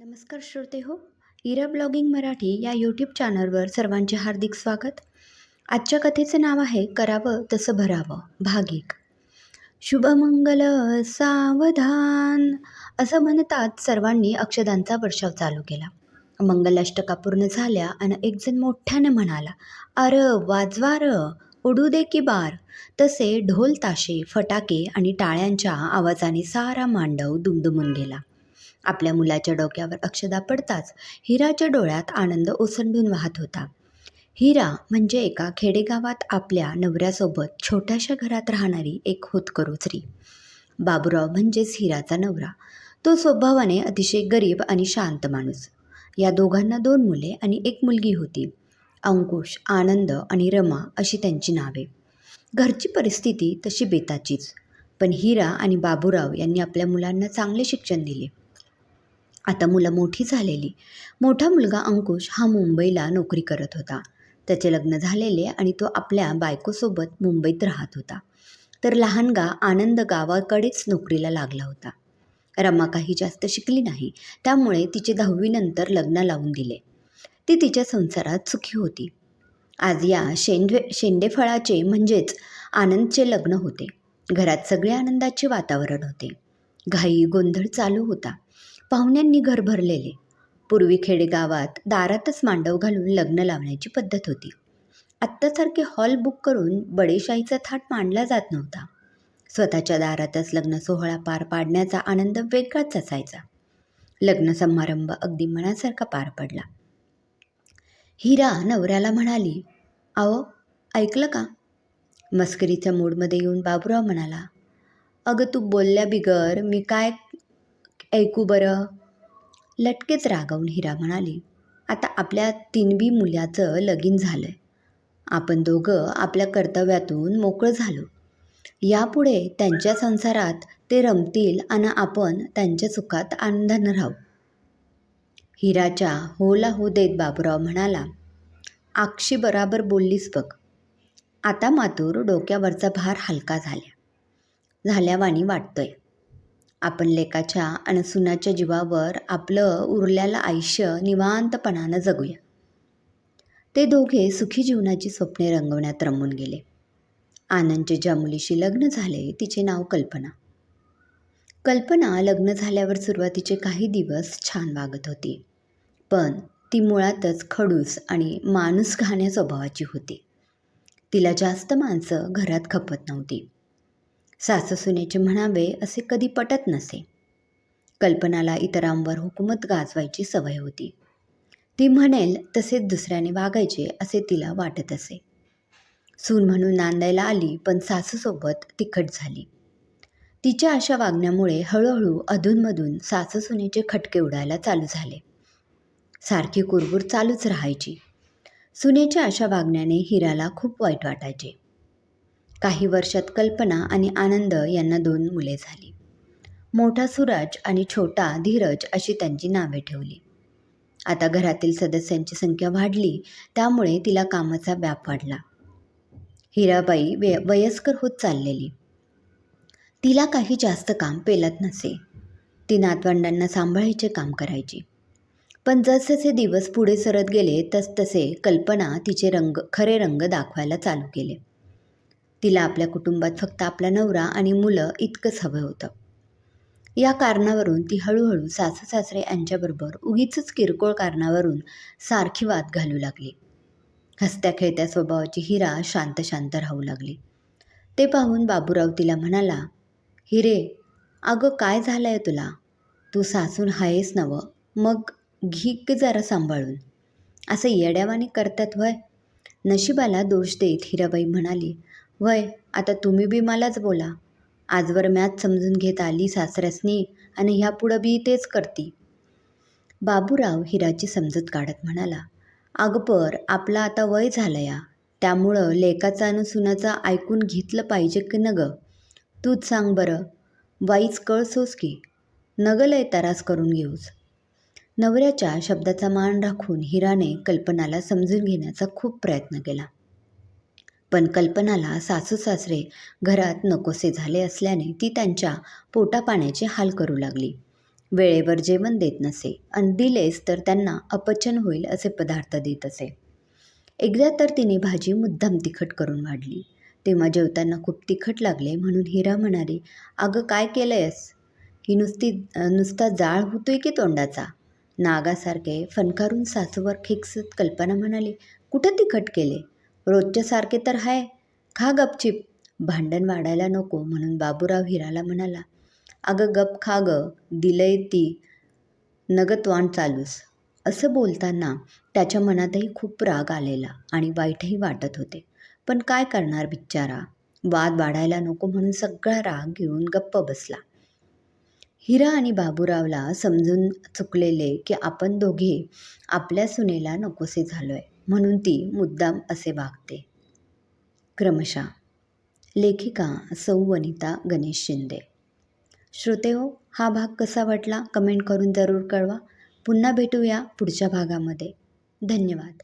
नमस्कार श्रोते हो इरा ब्लॉगिंग मराठी या यूट्यूब चॅनलवर सर्वांचे हार्दिक स्वागत. आजच्या कथेचं नाव आहे करावं तसं भरावं भाग एक शुभमंगल सावधान असं म्हणतात सर्वांनी अक्षदांचा वर्षाव चालू केला. मंगलाष्टका पूर्ण झाल्या आणि एकजण मोठ्यानं म्हणाला अर वाजवा र उडू दे की बार. तसे ढोल ताशे फटाके आणि टाळ्यांच्या आवाजाने सारा मांडव दुमदुमून गेला. आपल्या मुलाच्या डोक्यावर अक्षदा पडताच हिराच्या डोळ्यात आनंद ओसंडून वाहत होता. हिरा म्हणजे एका खेडेगावात आपल्या नवऱ्यासोबत छोट्याशा घरात राहणारी एक होतकरुचरी बाबुराव बाबूराव म्हणजेच हिराचा नवरा. तो स्वभावाने अतिशय गरीब आणि शांत माणूस. या दोघांना दोन मुले आणि एक मुलगी होती. अंकुश आनंद आणि रमा अशी त्यांची नावे. घरची परिस्थिती तशी बेताचीच. पण हिरा आणि बाबूराव यांनी आपल्या मुलांना चांगले शिक्षण दिले. आता मुलं मोठी झालेली. मोठा मुलगा अंकुश हा मुंबईला नोकरी करत होता. त्याचे लग्न झालेले आणि तो आपल्या बायकोसोबत मुंबईत राहत होता. तर लहानगा आनंद गावाकडेच नोकरीला लागला होता. रमा काही जास्त शिकली नाही त्यामुळे तिचे दहावीनंतर लग्न लावून दिले. ती तिच्या संसारात सुखी होती. आज या शेंडे शेंडेफळाचे म्हणजेच आनंदचे लग्न होते. घरात सगळे आनंदाचे वातावरण होते. घाई गोंधळ चालू होता. पाहुण्यांनी घर भरलेले. पूर्वी खेडेगावात दारातच मांडव घालून लग्न लावण्याची पद्धत होती. आत्तासारखे हॉल बुक करून बडेशाहीचा थाट मांडला जात नव्हता. स्वतःच्या दारातच लग्न सोहळा पार पाडण्याचा आनंद वेगळाच असायचा. लग्न समारंभ अगदी मनासारखा पार पडला. हिरा नवऱ्याला म्हणाली अहो ऐकलं का? मस्करीच्या मूडमध्ये येऊन बाबूराव म्हणाला अगं तू बोलल्या बिगर मी काय ऐकू बरं. लटकेच रागावून हिरा म्हणाली आता आपल्या तीनबी मुलाचं लगीन झालं आहे आपण दोघं आपल्या कर्तव्यातून मोकळं झालो. यापुढे त्यांच्या संसारात ते रमतील आणि आपण त्यांच्या सुखात आनंदानं राहू. हिराच्या होला हो देत बाबूराव म्हणाला. आक्षी बराबर बोललीस बघ. आता मातूर डोक्यावरचा भार हलका झाल्या. झाल्यावाणी वाटतोय. आपण लेकाच्या आणि सुनाच्या जीवावर आपलं उरलेलं आयुष्य निवांतपणानं जगूया. ते दोघे सुखी जीवनाची स्वप्ने रंगवण्यात रमून गेले. आनंदचे ज्या मुलीशी लग्न झाले तिचे नाव कल्पना. कल्पना लग्न झाल्यावर सुरुवातीचे काही दिवस छान वागत होती. पण ती मुळातच खडूस आणि माणूस घाण्या स्वभावाची होती. तिला जास्त माणसं घरात खपत नव्हती. सासू सुनेचे म्हणावे असे कधी पटत नसे. कल्पनाला इतरांवर हुकूमत गाजवायची सवय होती. ती म्हणेल तसेच दुसऱ्याने वागायचे असे तिला वाटत असे. सून म्हणून नांदायला आली पण सासूसोबत तिखट झाली. तिच्या अशा वागण्यामुळे हळूहळू अधूनमधून सासूसुनेचे खटके उडायला चालू झाले. सारखी कुरबूर चालूच राहायची. सुनेच्या अशा वागण्याने हिराला खूप वाईट वाटायचे. काही वर्षात कल्पना आणि आनंद यांना दोन मुले झाली. मोठा सुराज आणि छोटा धीरज अशी त्यांची नावे ठेवली. आता घरातील सदस्यांची संख्या वाढली त्यामुळे तिला कामाचा व्याप वाढला. हिराबाई वे वयस्कर होत चाललेली. तिला काही जास्त काम पेलत नसे. ती नातवंडांना सांभाळायचे काम करायची. पण जसजसे दिवस पुढे सरत गेले तसतसे कल्पना तिचे रंग खरे रंग दाखवायला चालू केले. तिला आपल्या कुटुंबात फक्त आपला नवरा आणि मुलं इतकंच हवं होतं. या कारणावरून ती हळूहळू सासू सासरे यांच्याबरोबर उगीच किरकोळ कारणावरून सारखी वाद घालू लागली. हसत्या खेळत्या स्वभावाची हिरा शांत शांत राहू लागली. ते पाहून बाबूराव तिला म्हणाला हिरे अगं काय झालं आहे तुला? तू सासून हायेस नवं मग घी जरा सांभाळून. असं येड्यावानी करतात वय नशिबाला दोष देत हिराबाई म्हणाली वय आता तुम्ही बी मलाच बोला. आजवर मॅच समजून घेत आली सासऱ्यासनी आणि ह्यापुढं बी तेच करती. बाबूराव हिराची समजूत काढत म्हणाला अगपर आपला आता वय झालं या. त्यामुळं लेकाचं आणि सुनाचं ऐकून घेतलं पाहिजे की न गं तूच सांग बरं. वाईच कळसोस की? नगलय तरास करून घेऊस. नवऱ्याच्या शब्दाचा मान राखून हिराने कल्पनाला समजून घेण्याचा खूप प्रयत्न केला. पण कल्पनाला सासू सासरे घरात नकोसे झाले असल्याने ती त्यांच्या पोटापाण्याचे हाल करू लागली. वेळेवर जेवण देत नसे आणि दिलेस तर त्यांना अपचन होईल असे पदार्थ देत असे. एकदा तर तिने भाजी मुद्दाम तिखट करून वाढली. तेव्हा जेवताना खूप तिखट लागले म्हणून हिरा म्हणाली अगं काय केलंयस? ही नुसती नुसता जाळ होतोय की तोंडाचा? नागासारखे फनकारून सासूवर खेकसत कल्पना म्हणाली कुठं तिखट केले? रोजच्यासारखे तर हाय. खा गपचिप. भांडण वाढायला नको म्हणून बाबूराव हिराला म्हणाला. अगं गप खा ग. दिलंय ती. नगतवाण चालूस असं बोलताना त्याच्या मनातही खूप राग आलेला आणि वाईटही वाटत होते. पण काय करणार बिचारा वाद वाढायला नको म्हणून सगळा राग घेऊन गप्प बसला. हिरा आणि बाबूरावला समजून चुकलेले की आपण दोघे आपल्या सुनेला नकोसे झालो आहे म्हणून ती मुद्दाम असे वागते. क्रमशः लेखिका सौ वनिता गणेश शिंदे. श्रोते हो हा भाग कसा वाटला? कमेंट करून जरूर कळवा. पुन्हा भेटूया पुढच्या भागामध्ये. धन्यवाद.